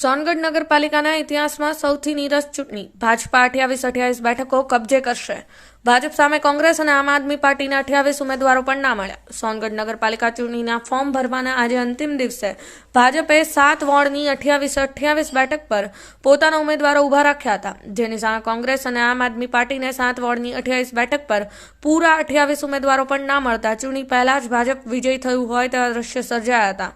સોનગઢ નગરપાલિકાના ઇતિહાસમાં સૌથી નીરસ ચૂંટણી. ભાજપા અઠ્યાવીસ અઠ્યાવીસ બેઠકો કબજે કરશે. ભાજપ સામે કોંગ્રેસ અને આમ આદમી પાર્ટીના અઠ્યાવીસ ઉમેદવારો પણ ના મળ્યા. સોનગઢ નગરપાલિકા ચૂંટણીના ફોર્મ ભરવાના આજે અંતિમ દિવસે ભાજપે સાત વોર્ડની અઠ્યાવીસ અઠ્યાવીસ બેઠક પર પોતાના ઉમેદવારો ઊભા રાખ્યા હતા. જેની સામે કોંગ્રેસ અને આમ આદમી પાર્ટીને સાત વોર્ડની અઠ્યાવીસ બેઠક પર પૂરા અઠ્યાવીસ ઉમેદવારો પણ ના મળતા ચૂંટણી પહેલા જ ભાજપ વિજયી થયું હોય તેવા દ્રશ્ય સર્જાયા હતા.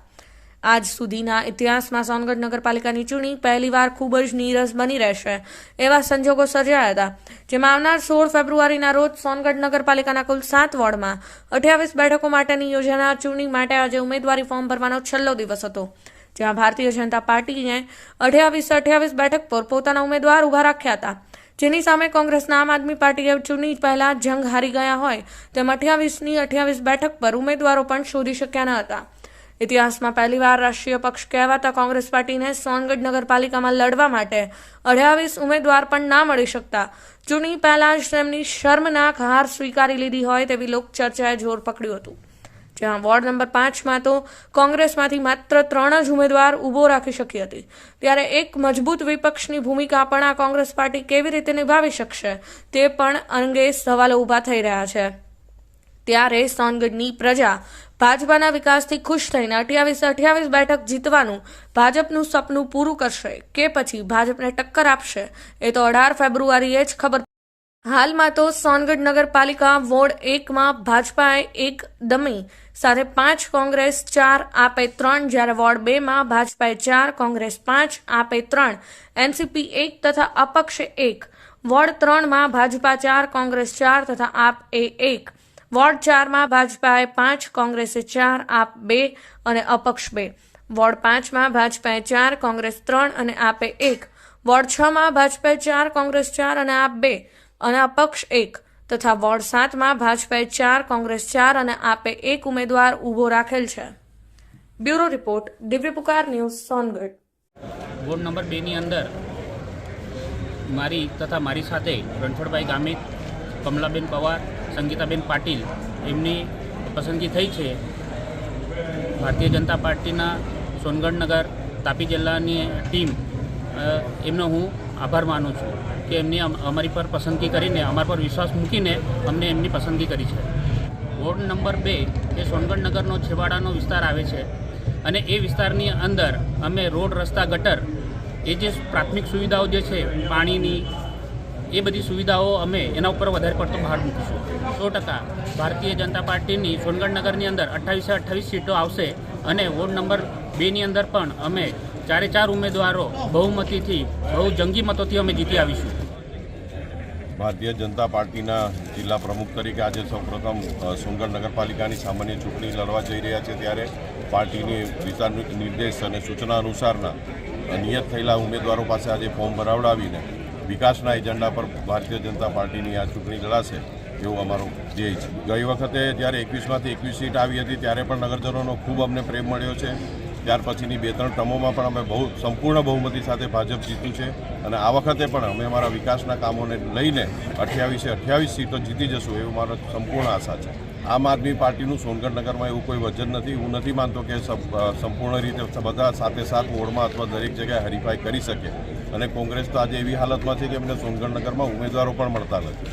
આજ સુધીના ઇતિહાસમાં સોનગઢ નગરપાલિકાની ચૂંટણી પહેલીવાર ખૂબ જ નીરસ બની રહેશે, એવા સંજોગો સર્જાયા હતા, જેમાં આવનાર સોળ ફેબ્રુઆરીના રોજ સોનગઢ નગરપાલિકાના કુલ સાત વોર્ડમાં અઠ્યાવીસ બેઠકો માટેની યોજાનાર ચૂંટણી માટે આજે ઉમેદવારી ફોર્મ ભરવાનો છેલ્લો દિવસ હતો, જ્યાં ભારતીય જનતા પાર્ટીએ અઠ્યાવીસ અઠ્યાવીસ બેઠક પર પોતાના ઉમેદવાર ઊભા રાખ્યા હતા, જેની સામે કોંગ્રેસના આમ આદમી પાર્ટીએ ચૂંટણી પહેલા જંગ હારી ગયા હોય તેમ અઠ્યાવીસની અઠ્યાવીસ બેઠક પર ઉમેદવારો પણ શોધી શક્યા ન હતા. ઇતિહાસમાં પહેલીવાર રાષ્ટ્રીય પક્ષ કહેવાતા કોંગ્રેસ પાર્ટીને સોનગઢ નગરપાલિકામાં લડવા માટે અઠ્યાવીસ ઉમેદવાર પણ ના મળી શકતા. ચૂંટણી પહેલા જ તેમની શર્મનાક હાર સ્વીકારી લીધી હોય તેવી લોકચર્ચાએ જોર પકડ્યું હતું. જ્યાં વોર્ડ નંબર પાંચમાં તો કોંગ્રેસમાંથી માત્ર ત્રણ જ ઉમેદવાર ઊભો રાખી શકી હતી. ત્યારે એક મજબૂત વિપક્ષની ભૂમિકા પણ આ કોંગ્રેસ પાર્ટી કેવી રીતે નિભાવી શકશે તે પણ અંગે સવાલો ઊભા થઈ રહ્યા છે. ત્યારે સોનગઢની પ્રજા ભાજપાના વિકાસથી ખુશ થઈને અઠ્યાવીસ અઠ્યાવીસ બેઠક જીતવાનું ભાજપનું સપનું પૂરું કરશે. કે પછી ભાજપને ટક્કર આપશે? એ તો અઢાર ફેબ્રુઆરીએ જ ખબર હાલમાં તો સોનગઢ નગરપાલિકા વોર્ડ એકમાં ભાજપાએ એક દમી, સાથે પાંચ કોંગ્રેસ ચાર, આપે ત્રણ. જ્યારે વોર્ડ બેમાં ભાજપાએ ચાર, કોંગ્રેસ પાંચ, આપે ત્રણ. એનસીપી એક તથા અપક્ષ એક. વોર્ડ ત્રણમાં ભાજપા ચાર, કોંગ્રેસ ચાર તથા આપ એ એક. વોર્ડ ચારમાં ભાજપાએ પાંચ, કોંગ્રેસે ચાર, આપ બે અને અપક્ષ બે. વોર્ડ પાંચમાં ભાજપાએ ચાર, કોંગ્રેસ ત્રણ અને આપે એક. વોર્ડ છમાં ભાજપાએ ચાર, કોંગ્રેસ ચાર અને આપ બે અને અપક્ષ એક. તથા વોર્ડ સાતમાં ભાજપાએ ચાર, કોંગ્રેસ ચાર અને આપે એક ઉમેદવાર ઊભો રાખેલ છે. Bureau report, Divya Pukar news, Songadh. Ward number બેની અંદર મારી તથા મારી સાથે રણછોડભાઈ ગામિત, કમલાબેન પવાર સંગીતાબેન પાટીલ, એમની પસંદગી થઈ છે. ભારતીય જનતા પાર્ટીના સોનગઢ નગર, તાપી જિલ્લાની ટીમ એમનો હું આભાર માનું છું કે એમની અમારી પર પસંદગી કરીને, અમારા પર વિશ્વાસ મૂકીને અમને એમની પસંદગી કરી છે. વોર્ડ નંબર બે એ સોનગઢ નગરનો છેવાડાનો વિસ્તાર આવે છે અને એ વિસ્તારની અંદર અમે રોડ રસ્તા ગટર, એ જે પ્રાથમિક સુવિધાઓ જે છે, પાણીની એ બધી સુવિધાઓ અમે એના ઉપર વધારે પડતો ભાર મૂકીશું. સો ટકા ભારતીય જનતા પાર્ટીની સોનગઢ નગરની અંદર અઠ્ઠાવીસે અઠ્ઠાવીસ સીટો આવશે અને વોર્ડ નંબર બેની અંદર પણ અમે ચારે ચાર ઉમેદવારો બહુમતીથી, બહુ જંગી મતોથી અમે જીતી આવીશું. ભારતીય જનતા પાર્ટીના જિલ્લા પ્રમુખ તરીકે આજે સૌપ્રથમ સોનગઢ નગરપાલિકાની સામાન્ય ચૂંટણી લડવા જઈ રહ્યા છે ત્યારે પાર્ટીની દિશા નિર્દેશ અને સૂચના અનુસારના નિયત થયેલા ઉમેદવારો પાસે આજે ફોર્મ ભરાવડાવીને વિકાસના એજન્ડા પર ભારતીય જનતા પાર્ટીની આ ચૂંટણી લડાશે એવું અમારો ધ્યેય છે. ગઈ વખતે જ્યારે એકવીસમાંથી એકવીસ સીટ આવી હતી, ત્યારે પણ નગરજનોનો ખૂબ અમને પ્રેમ મળ્યો છે. ત્યાર પછીની બે ત્રણ ટર્મોમાં પણ અમે બહુ સંપૂર્ણ બહુમતી સાથે ભાજપ જીત્યું છે અને આ વખતે પણ અમે અમારા વિકાસના કામોને લઈને અઠ્યાવીસે અઠ્યાવીસ સીટો જીતી જશું એવું મારો સંપૂર્ણ આશા છે. આમ આદમી પાર્ટીનું સોનગઢ નગરમાં એવું કોઈ વજન નથી. હું નથી માનતો કે સંપૂર્ણ રીતે બધા સાથે સાથ વોર્ડમાં અથવા દરેક જગ્યાએ હરીફાઈ કરી શકે. અને કોંગ્રેસ તો આજે એવી હાલતમાં છે કે એમને સોનગઢનગરમાં ઉમેદવારો પણ મળતા નથી.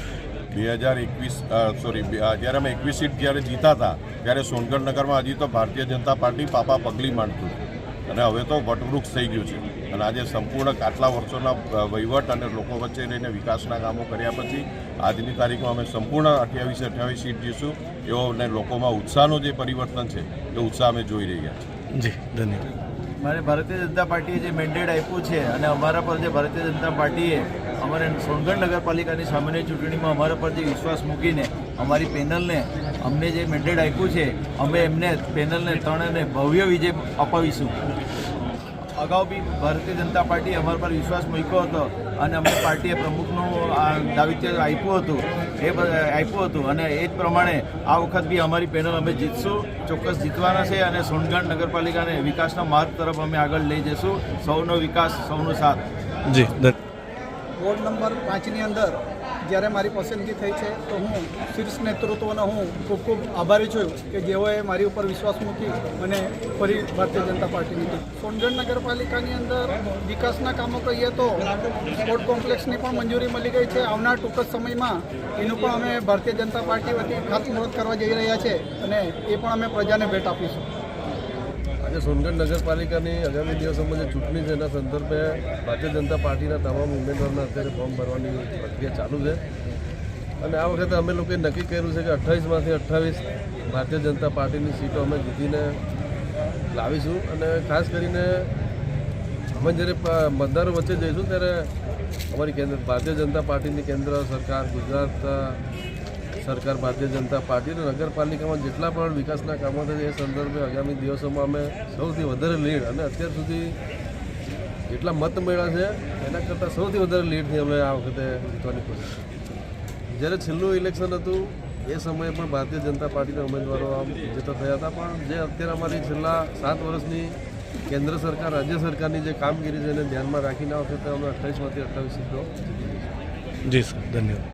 બે હજાર એકવીસ સોરી જ્યારે અમે એકવીસ સીટ જ્યારે જીતા હતા, ત્યારે સોનગઢનગરમાં હજી તો ભારતીય જનતા પાર્ટી પાપા પગલી માંડતું અને હવે તો વટવૃક્ષ થઈ ગયું છે. અને આજે સંપૂર્ણ આટલા વર્ષોના વહીવટ અને લોકો વચ્ચે રહીને વિકાસના કામો કર્યા પછી, આજની તારીખમાં અમે સંપૂર્ણ અઠ્યાવીસ અઠ્યાવીસ સીટ જીશું, એવો અને લોકોમાં ઉત્સાહનું જે પરિવર્તન છે, એ ઉત્સાહ અમે જોઈ રહ્યા છીએ. જી, ધન્યવાદ. મારે ભારતીય જનતા પાર્ટીએ જે મેન્ડેટ આપ્યું છે અને અમારા પર જે ભારતીય જનતા પાર્ટીએ અમારે સોનગઢ નગરપાલિકાની સામાન્ય ચૂંટણીમાં અમારા પર જે વિશ્વાસ મૂકીને અમારી પેનલને અમને જે મેન્ડેટ આપ્યું છે, અમે એમને પેનલને ત્રણને ભવ્ય વિજય અપાવીશું. અગાઉ બી ભારતીય જનતા પાર્ટીએ અમારા પર વિશ્વાસ મૂક્યો હતો અને અમને પાર્ટીએ પ્રમુખનું, આ, દાવિત્ય આપ્યું હતું. એ આપ્યું હતું. અને એ જ પ્રમાણે આ વખત બી અમારી પેનલ અમે જીતશું ચોક્કસ જીતવાના છે અને સોનગઢ નગરપાલિકાને વિકાસના માર્ગ તરફ અમે આગળ લઈ જઈશું. સૌનો વિકાસ સૌનો સાથ. જી વોર્ડ નંબર પાંચની અંદર જ્યારે મારી પસંદગી થઈ છે, તો હું શીર્ષ નેતૃત્વનો હું ખૂબ ખૂબ આભારી છું કે જેઓએ મારી ઉપર વિશ્વાસ મૂકી અને ફરી ભારતીય જનતા પાર્ટીની ટીમ સોનગઢ નગરપાલિકાની અંદર વિકાસના કામો કહીએ તો સ્પોર્ટ કોમ્પ્લેક્સની પણ મંજૂરી મળી ગઈ છે. આવનાર ટૂંક જ સમયમાં એનું પણ અમે ભારતીય જનતા પાર્ટી વતી ખાતમુહૂર્ત કરવા જઈ રહ્યા છે અને એ પણ અમે પ્રજાને ભેટ આપીશું. આજે સોનગઢ નગરપાલિકાની આગામી દિવસોમાં જે ચૂંટણી છે, એના સંદર્ભે ભારતીય જનતા પાર્ટીના તમામ ઉમેદવારોના અત્યારે ફોર્મ ભરવાની પ્રક્રિયા ચાલુ છે. અને આ વખતે અમે લોકોએ નક્કી કર્યું છે કે અઠ્ઠાવીસમાંથી અઠ્ઠાવીસ ભારતીય જનતા પાર્ટીની સીટો અમે જીતીને લાવીશું. અને ખાસ કરીને અમે જ્યારે મતદારો વચ્ચે જઈશું ત્યારે અમારી કેન્દ્ર, ભારતીય જનતા પાર્ટીની કેન્દ્ર, સરકાર, ગુજરાત સરકાર, ભારતીય જનતા પાર્ટી અને નગરપાલિકામાં જેટલા પણ વિકાસના કામો છે, એ સંદર્ભે આગામી દિવસોમાં અમે સૌથી વધારે લીડ અને અત્યાર સુધી જેટલા મત મળ્યા છે, એના કરતાં સૌથી વધારે લીડથી અમે આ વખતે જીતવાની કોશિશ જ્યારે છેલ્લું ઇલેક્શન હતું, એ સમયે પણ ભારતીય જનતા પાર્ટીના ઉમેદવારો આમ વિજેતા થયા હતા. પણ જે અત્યારે અમારી છેલ્લા સાત વર્ષની કેન્દ્ર સરકાર, રાજ્ય સરકારની જે કામગીરી છે, એને ધ્યાનમાં રાખીને આ વખતે અમે અઠ્ઠાવીસમાંથી અઠ્ઠાવીસ સીટો જી સર, ધન્યવાદ.